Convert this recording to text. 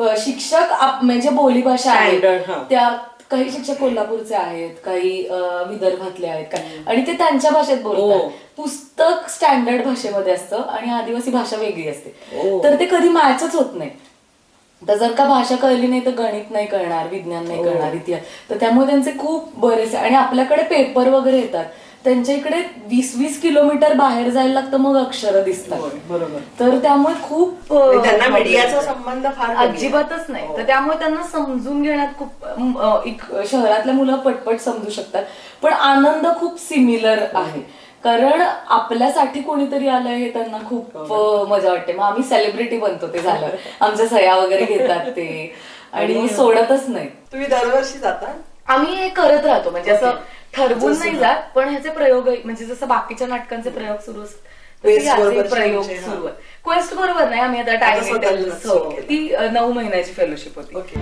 ब- शिक्षक आप- म्हणजे बोलीभाषा Standard, आहेत. हा. त्या काही शिक्षक कोल्हापूरचे आहेत काही अं, विदर्भातले आहेत. काही आणि ते त्यांच्या भाषेत बोलतात. हो. पुस्तक स्टँडर्ड भाषेमध्ये असतं आणि आदिवासी भाषा वेगळी असते. हो. तर ते कधी मॅचच होत नाही. तर जर का भाषा कळली नाही तर गणित नाही कळणार विज्ञान नाही हो. कळणार इतिहास. तर त्यामुळे त्यांचे खूप बरेचसे आणि आपल्याकडे पेपर वगैरे येतात. त्यांच्या इकडे वीस वीस किलोमीटर बाहेर जायला लागतं मग अक्षर दिसतात. बरोबर. तर त्यामुळे खूप त्यांना मीडियाचा. संबंध फार. अजिबातच नाही. हो. तर त्यामुळे त्यांना समजून घेण्यात खूप शहरातल्या मुलं पटपट समजू शकतात. पण आनंद खूप सिमिलर आहे. कारण आपल्यासाठी कोणीतरी आलंय हे त्यांना खूप हो मजा वाटते. मग आम्ही सेलिब्रिटी बनतो ते झालं. आमच्या सह्या वगैरे घेतात ते. आणि सोडतच नाही. तुम्ही दरवर्षी जाता? आम्ही हे करत राहतो. म्हणजे असं. ठरवून नाही. जात पण ह्याचे प्रयोग म्हणजे जसं बाकीच्या नाटकांचे प्रयोग सुरू असतात तसे याचे प्रयोग. सुरू आहेत क्वेस्ट बरोबर नाही आम्ही आता केलं. ती नऊ महिन्याची फेलोशिप होती ओके